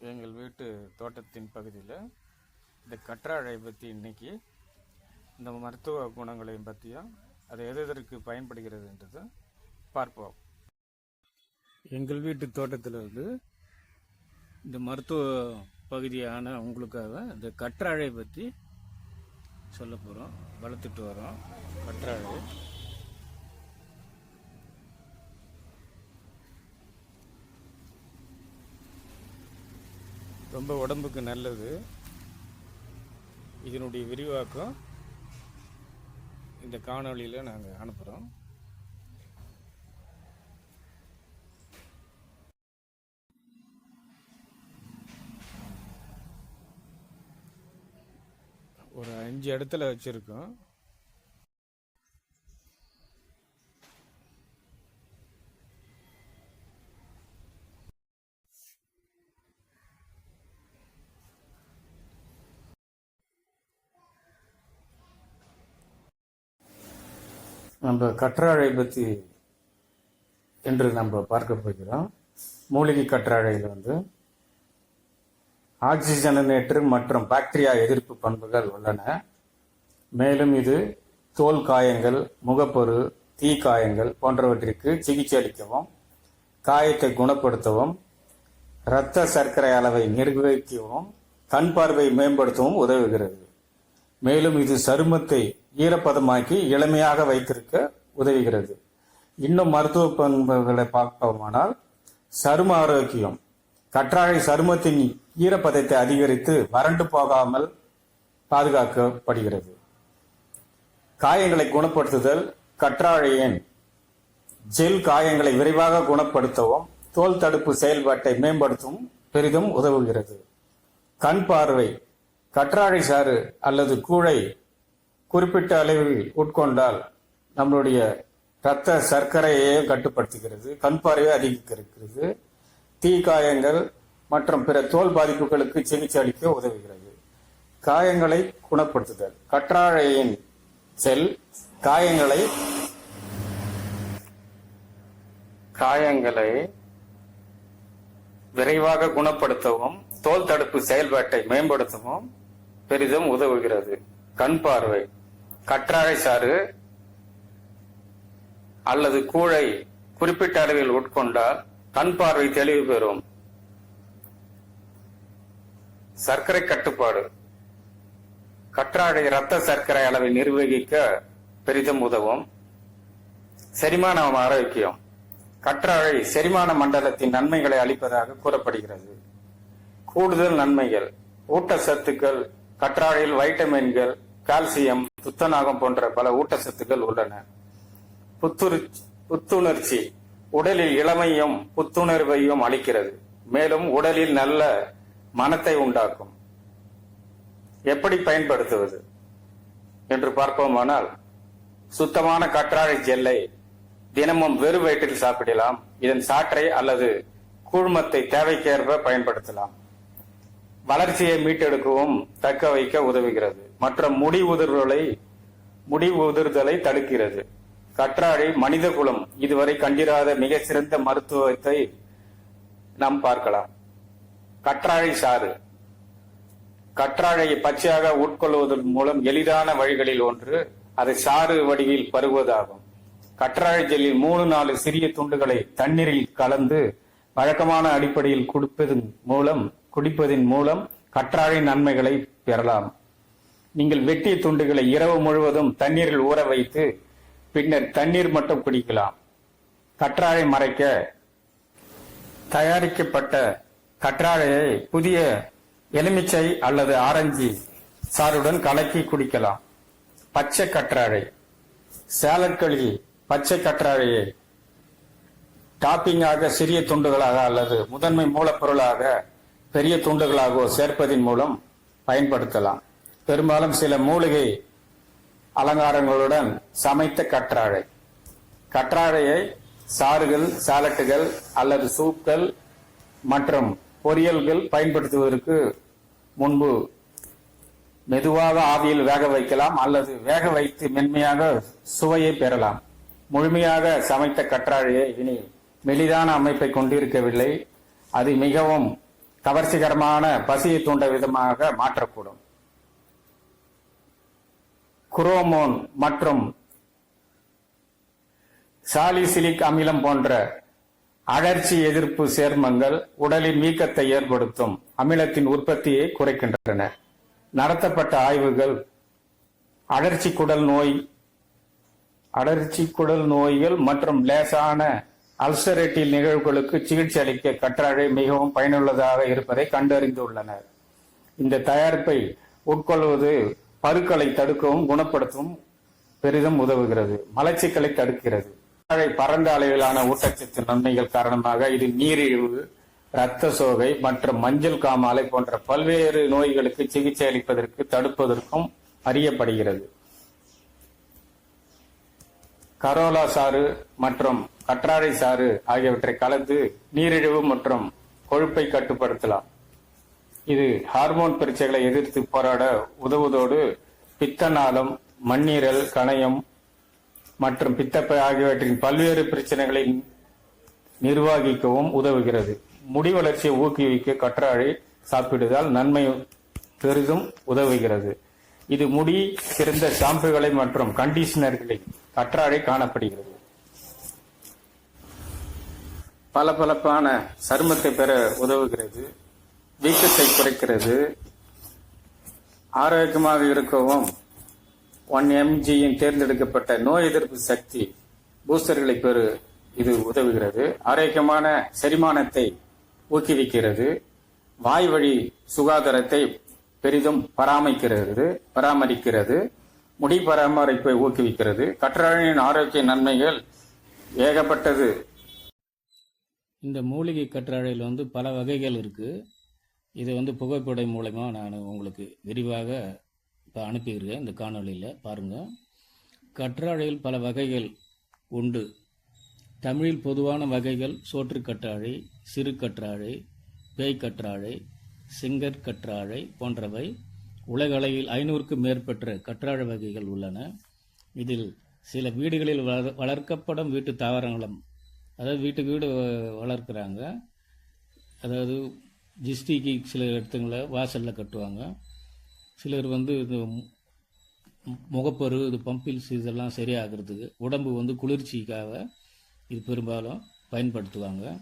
எங்கள் வீட்டு தோட்டத்தின் பகுதியில் இந்த கற்றாழை பற்றி இன்னைக்கு இந்த மருத்துவ குணங்களையும் பற்றியும் அது எது எதற்கு பயன்படுகிறதுன்றது பார்ப்போம். எங்கள் வீட்டு தோட்டத்தில் வந்து இந்த மருத்துவ பகுதியான உங்களுக்காக இந்த கற்றாழை பற்றி சொல்ல போகிறோம் வளர்த்துட்டு வரோம். கற்றாழை. ரொம்ப உடம்புக்கு நல்லது. இதனுடைய விரிவாக்கம் இந்த காணொளியில் நாங்கள் அனுப்புகிறோம் ஒரு அஞ்சு இடத்துல வச்சுருக்கோம். நம்ம கற்றாழை பற்றி என்று நம்ம பார்க்க போகிறோம். மூலிகை கற்றாழையில் வந்து ஆக்சிஜனேட்டர் மற்றும் பாக்டீரியா எதிர்ப்பு பண்புகள் உள்ளன. மேலும் இது தோல் காயங்கள் முகப்பொரு தீ காயங்கள் போன்றவற்றிற்கு சிகிச்சை அளிக்கவும் காயத்தை குணப்படுத்தவும் இரத்த சர்க்கரை அளவை நிர்வகிக்கவும் கண் பார்வை மேம்படுத்தவும் உதவுகிறது. மேலும் இது சருமத்தை ஈரப்பதமாக்கி இளமையாக வைத்திருக்க உதவுகிறது. இன்னும் மருத்துவ பண்புகளை பார்ப்போமானால் சரும ஆரோக்கியம் கற்றாழை சருமத்தின் ஈரப்பதத்தை அதிகரித்து வறண்டு போகாமல் பாதுகாக்கப்படுகிறது. காயங்களை குணப்படுத்துதல் கற்றாழையின் ஜெல் காயங்களை விரைவாக குணப்படுத்தவும் தோல் தடுப்பு செயல்பாட்டை மேம்படுத்தவும் பெரிதும் உதவுகிறது. கண் பார்வை கற்றாழை சாறு அல்லது கூழை குறிப்பிட்ட அளவில் உட்கொண்டால் நம்மளுடைய இரத்த சர்க்கரையை கட்டுப்படுத்துகிறது கண் பார்வையை அதிகரிக்கிறது தீ காயங்கள் மற்றும் பிற தோல் பாதிப்புகளுக்கு சிகிச்சை அளிக்க உதவுகிறது. காயங்களை குணப்படுத்துதல். கற்றாழையின் செல் காயங்களை காயங்களை விரைவாக குணப்படுத்தவும் தோல் தடுப்பு செயல்பாட்டை மேம்படுத்தவும் பெரிதும் உதவுகிறது. கண் பார்வை. கற்றாழை சாறு அல்லது கூழை குறிப்பிட்ட அளவில் உட்கொண்டால் கண் பார்வை தெளிவு பெறும். சர்க்கரை கட்டுப்பாடு. கற்றாழை இரத்த சர்க்கரை அளவை நிர்வகிக்க பெரிதும் உதவும். செரிமானம் ஆரோக்கியம். கற்றாழை செரிமான மண்டலத்தின் நன்மைகளை அளிப்பதாக கூறப்படுகிறது. கூடுதல் நன்மைகள். ஊட்டச்சத்துக்கள் கற்றாழையில் வைட்டமின்கள் கால்சியம் துத்தநாகம் போன்ற பல ஊட்டச்சத்துக்கள் உள்ளன. புத்துணர்ச்சி புத்துணர்ச்சி. உடலில் இளமையும் புத்துணர்வையும் அளிக்கிறது. மேலும் உடலில் நல்ல மனத்தை உண்டாக்கும். எப்படி பயன்படுத்துவது? என்று பார்ப்போமானால் சுத்தமான கற்றாழை ஜெல்லை தினமும் வெறு வயிற்றில் சாப்பிடலாம். இதன் சாற்றை அல்லது கூழ்மத்தை தேவைக்கேற்ப பயன்படுத்தலாம். வளர்ச்சியை மீட்டெடுக்கவும் தக்க வைக்க உதவுகிறது. மற்றும் முடி உதிர்வுகளை முடி உதிர்தலை தடுக்கிறது. கற்றாழை மனித குலம் இதுவரை கண்டிராத மிக சிறந்த மருத்துவத்தை நாம் பார்க்கலாம். கற்றாழை சாறு. கற்றாழையை பச்சையாக உட்கொள்வதன் மூலம் எளிதான வழிகளில் ஒன்று அதை சாறு வடிவில் பருகுவதாகும். கற்றாழை ஜெல்லில் மூணு நாலு சிறிய துண்டுகளை தண்ணீரில் கலந்து வழக்கமான அடிப்படையில் கொடுப்பதன் மூலம் குடிப்பதன் மூலம் கற்றாழை நன்மைகளை பெறலாம். நீங்கள் வெட்டிய துண்டுகளை இரவு முழுவதும் தண்ணீரில் ஊற வைத்து பின்னர் தண்ணீர் மட்டும் குடிக்கலாம். கற்றாழை மறைக்க தயாரிக்கப்பட்ட கற்றாழையை புதிய எலுமிச்சை அல்லது ஆரஞ்சு சாறுடன் கலக்கி குடிக்கலாம். பச்சை கற்றாழை. சேலட்களில் பச்சை கற்றாழையை டாப்பிங்காக சிறிய துண்டுகளாக அல்லது முதன்மை மூலப்பொருளாக பெரிய துண்டுகளாகவோ சேர்ப்பதன் மூலம் பயன்படுத்தலாம். பெரும்பாலும் சில மூலிகை அலங்காரங்களுடன் சமைத்த கற்றாழை. கற்றாழையை சாறுகள் சாலட்டுகள் அல்லது சூப்கள் மற்றும் பொரியல்கள் பயன்படுத்துவதற்கு முன்பு மெதுவாக ஆவியில் வேக வைக்கலாம் அல்லது வேக வைத்து மென்மையாக சுவையை பெறலாம். முழுமையாக சமைத்த கற்றாழையை இனி மெலிதான அமைப்பை கொண்டிருக்கவில்லை. அது மிகவும் கவர்ச்சிகரமான பசியை தூண்ட விதமாக மாற்றக்கூடும். குரோமோன் மற்றும் சாலிசிலிக் அமிலம் போன்ற அழற்சி எதிர்ப்பு சேர்மங்கள் உடலின் வீக்கத்தை ஏற்படுத்தும் அமிலத்தின் உற்பத்தியை குறைக்கின்றன. நடத்தப்பட்ட ஆய்வுகள் அழற்சி குடல் நோய் அழற்சி குடல் நோய்கள் மற்றும் லேசான அல்சரேட்டில் நிகழ்வுகளுக்கு சிகிச்சை அளிக்க கற்றாழை மிகவும் பயனுள்ளதாக இருப்பதை கண்டறிந்துள்ளனர். இந்த தயாரிப்பை உட்கொள்வது பருக்களை தடுக்கவும் குணப்படுத்தவும் பெரிதும் உதவுகிறது. மலச்சிக்கலை தடுக்கிறது. கற்றாழை பரந்த அளவிலான ஊட்டச்சத்து நன்மைகள் காரணமாக இது நீரிழிவு இரத்த சோகை மற்றும் மஞ்சள் காமாலை போன்ற பல்வேறு நோய்களுக்கு சிகிச்சை அளிப்பதற்கு தடுப்பதற்கும் அறியப்படுகிறது. கரோலா சாறு மற்றும் கற்றாழை சாறு ஆகியவற்றை கலந்து நீரிழிவு மற்றும் கொழுப்பை கட்டுப்படுத்தலாம். இது ஹார்மோன் பிரச்சைகளை எதிர்த்து போராட உதவுவதோடு பித்தநாளம் மண்ணீரல் கணையம் மற்றும் பித்தப்பை ஆகியவற்றின் பல்வேறு பிரச்சனைகளை நிர்வகிக்கவும் உதவுகிறது. முடி வளர்ச்சியை ஊக்குவிக்க கற்றாழை சாப்பிடுவதால் நன்மை பெரிதும் உதவுகிறது. இது முடி சிறந்த ஷாம்புகளை மற்றும் கண்டிஷனர்களை கற்றாழை காணப்படுகிறது. பளபளப்பான சருமத்தை பெற உதவுகிறது. வீக்கத்தை குறைக்கிறது. ஆரோக்கியமாக இருக்கவும் ஒன் எம்ஜியின் தேர்ந்தெடுக்கப்பட்ட நோய் எதிர்ப்பு சக்தி பூஸ்டர்களை பெறு இது உதவுகிறது. ஆரோக்கியமான செரிமானத்தை ஊக்குவிக்கிறது. வாய் வழி சுகாதாரத்தை பெரிதும் பராமரிக்கிறது பராமரிக்கிறது. முடி பராமரிப்பை ஊக்குவிக்கிறது. கற்றாழையின் ஆரோக்கிய நன்மைகள் ஏகப்பட்டது. இந்த மூலிகை கற்றாழையில் வந்து பல வகைகள் இருக்குது இதை வந்து புகைப்படை மூலயமா நான் உங்களுக்கு விரிவாக இப்போ அனுப்பியிருக்கேன். இந்த காணொளியில் பாருங்கள் கற்றாழையில் பல வகைகள் உண்டு. தமிழில் பொதுவான வகைகள் சோற்று கற்றாழை சிறு கற்றாழை பேய் கற்றாழை சிங்கற் கற்றாழை போன்றவை. உலகளவில் ஐநூறுக்கும் மேற்பட்ட கற்றாழ வகைகள் உள்ளன. இதில் சில வீடுகளில் வள வளர்க்கப்படும் வீட்டு தாவரங்களும் அதாவது வீட்டுக்கு வீடு வ- வளர்க்குறாங்க. அதாவது ஜிஸ்டிக்கு சில இடத்துங்கள வாசலில் கட்டுவாங்க. சிலர் வந்து இது முகப்பரு இது பம்பிள்ஸ் இதெல்லாம் சரியாகிறதுக்கு உடம்பு வந்து குளிர்ச்சிக்காக இது பெரும்பாலும் பயன்படுத்துவாங்க.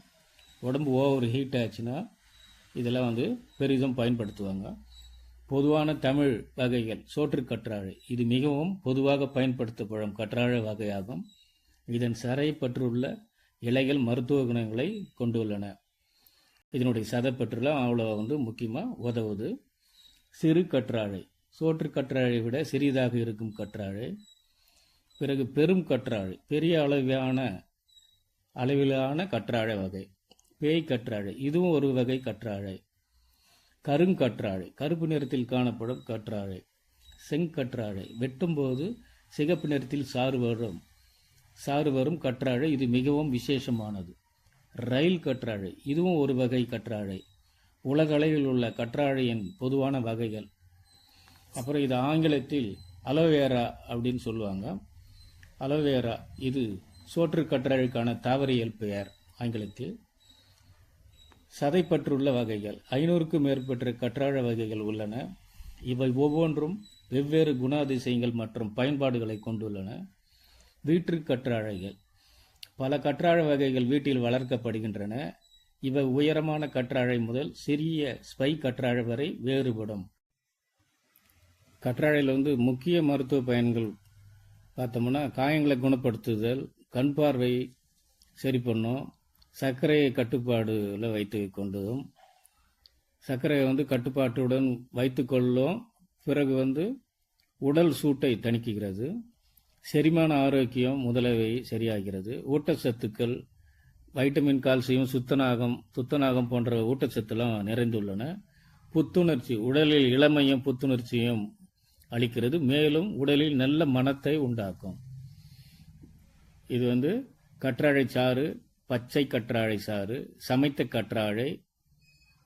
உடம்பு ஓவர் ஹீட் ஆச்சுன்னா இதெல்லாம் வந்து பெரிதும் பயன்படுத்துவாங்க. பொதுவான தமிழ் வகைகள் சோற்று கற்றாழை. இது மிகவும் பொதுவாக பயன்படுத்தப்படும் கற்றாழை வகையாகும். இதன் சரை பற்றுள்ள இலைகள் மருத்துவ குணங்களை கொண்டுள்ளன. இதனுடைய சதைப்பற்றுலாம் அவ்வளோ வந்து முக்கியமாக உதவுது. சிறு கற்றாழை. சோற்று கற்றாழை விட சிறிதாக இருக்கும் கற்றாழை. பிறகு பெரும் கற்றாழை. பெரிய அளவிலான அளவிலான கற்றாழை வகை. பேய் கற்றாழை. இதுவும் ஒரு வகை கற்றாழை. கருங்கற்றாழை கருப்பு நிறத்தில் காணப்படும் கற்றாழை செங்கற்றாழை. வெட்டும்போது சிகப்பு நிறத்தில் சாறு வரும். சாறு வரும் கற்றாழை. இது மிகவும் விசேஷமானது. ரயில் கற்றாழை. இதுவும் ஒரு வகை கற்றாழை. உலகளவில் உள்ள கற்றாழையின் பொதுவான வகைகள். அப்புறம் இது ஆங்கிலத்தில் அலோவேரா அப்படின்னு சொல்லுவாங்க. அலோவேரா இது சோற்று கற்றாழைக்கான தாவரியல் பெயர் ஆங்கிலத்தில். சதைப்பற்றுள்ள வகைகள் ஐநூறுக்கும் மேற்பட்ட கற்றாழை வகைகள் உள்ளன. இவை ஒவ்வொன்றும் வெவ்வேறு குணாதிசயங்கள் மற்றும் பயன்பாடுகளை கொண்டுள்ளன. வீட்டு கற்றாழைகள். பல கற்றாழ வகைகள் வீட்டில் வளர்க்கப்படுகின்றன. இவை உயரமான கற்றாழை முதல் சிறிய ஸ்பை கற்றாழை வரை வேறுபடும். கற்றாழையில் வந்து முக்கிய மருத்துவ பயன்கள் பார்த்தோம்னா காயங்களை குணப்படுத்துதல் கண் பார்வை சரி பண்ணும் சர்க்கரையை கட்டுப்பாடுல வைத்து கொண்டதும் சர்க்கரையை வந்து கட்டுப்பாட்டுடன் வைத்துக்கொள்ளும். பிறகு வந்து உடல் சூட்டை தணிக்குகிறது செரிமான ஆரோக்கியம் முதலவை சரியாகிறது. ஊட்டச்சத்துக்கள் வைட்டமின் கால்சியம் சுத்தநாகம் சுத்தநாகம் போன்ற ஊட்டச்சத்துலாம் நிறைந்துள்ளன. புத்துணர்ச்சி உடலில் இளமையும் புத்துணர்ச்சியும் அளிக்கிறது. மேலும் உடலில் நல்ல மனத்தை உண்டாக்கும். இது வந்து கற்றாழை சாறு பச்சை கற்றாழை சாறு சமைத்த கற்றாழை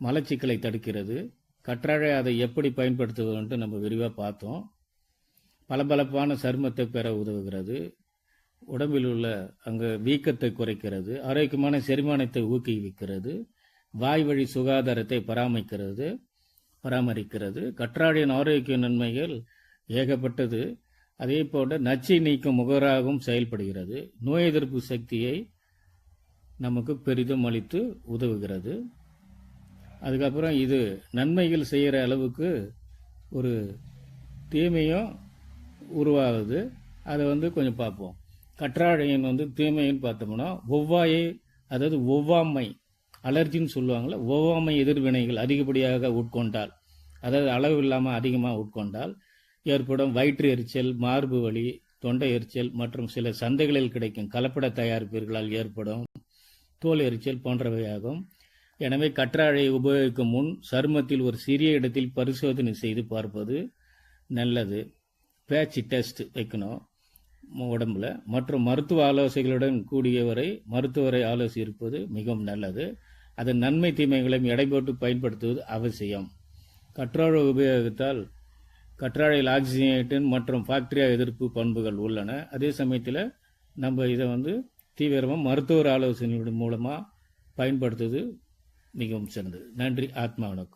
மலச்சிக்கலை தடுக்கிறது. கற்றாழை அதை எப்படி பயன்படுத்துவதுன்ட்டு நம்ம விரிவாக பார்த்தோம். பளபளப்பான சருமத்தை பெற உதவுகிறது. உடம்பில் உள்ள அங்கே வீக்கத்தை குறைக்கிறது. ஆரோக்கியமான செரிமானத்தை ஊக்குவிக்கிறது. வாய் வழி சுகாதாரத்தை பராமரிக்கிறது. பராமரிக்கிறது. கற்றாழையின் ஆரோக்கிய நன்மைகள் ஏகப்பட்டது. அதே போன்ற நச்சை நீக்கும் முகராகவும் செயல்படுகிறது. நோய் எதிர்ப்பு சக்தியை நமக்கு பெரிதும் அளித்து உதவுகிறது. அதுக்கப்புறம் இது நன்மைகள் செய்கிற அளவுக்கு ஒரு தீமையும் உருவாகுது. அதை வந்து கொஞ்சம் பார்ப்போம். கற்றாழையின் வந்து தீமைன்னு பார்த்தோம்னா ஒவ்வாயை அதாவது ஒவ்வாமை அலர்ஜின்னு சொல்லுவாங்களே ஒவ்வாமை எதிர்வினைகள் அதிகப்படியாக உட்கொண்டால் அதாவது அளவு இல்லாமல் அதிகமாக உட்கொண்டால் ஏற்படும் வயிற்று எரிச்சல் மார்பு வலி தொண்டை எரிச்சல் மற்றும் சில சந்தைகளில் கிடைக்கும் கலப்பட தயாரிப்பீர்களால் ஏற்படும். தோல் எரிச்சல் போன்றவையாகும். எனவே கற்றாழையை உபயோகிக்கும் முன் சருமத்தில் ஒரு சிறிய இடத்தில் பரிசோதனை செய்து பார்ப்பது நல்லது. பேட்ச் டெஸ்ட் வைக்கணும் உடம்புல. மற்றும் மருத்துவ ஆலோசனைகளுடன் கூடியவரை மருத்துவரை ஆலோசிப்பது மிகவும் நல்லது. அதன் நன்மை தீமைகளையும் எடை போட்டு பயன்படுத்துவது அவசியம். கற்றாழை உபயோகித்தால் கற்றாழையில் ஆக்சிஜனேட்டன் மற்றும் பாக்டீரியா எதிர்ப்பு பண்புகள் உள்ளன. அதே சமயத்தில் நம்ம இதை வந்து தீவிரமாக மருத்துவர் ஆலோசனைகள் மூலமாக பயன்படுத்துவது மிகவும் சிறந்தது. நன்றி ஆத்மா வணக்கம்.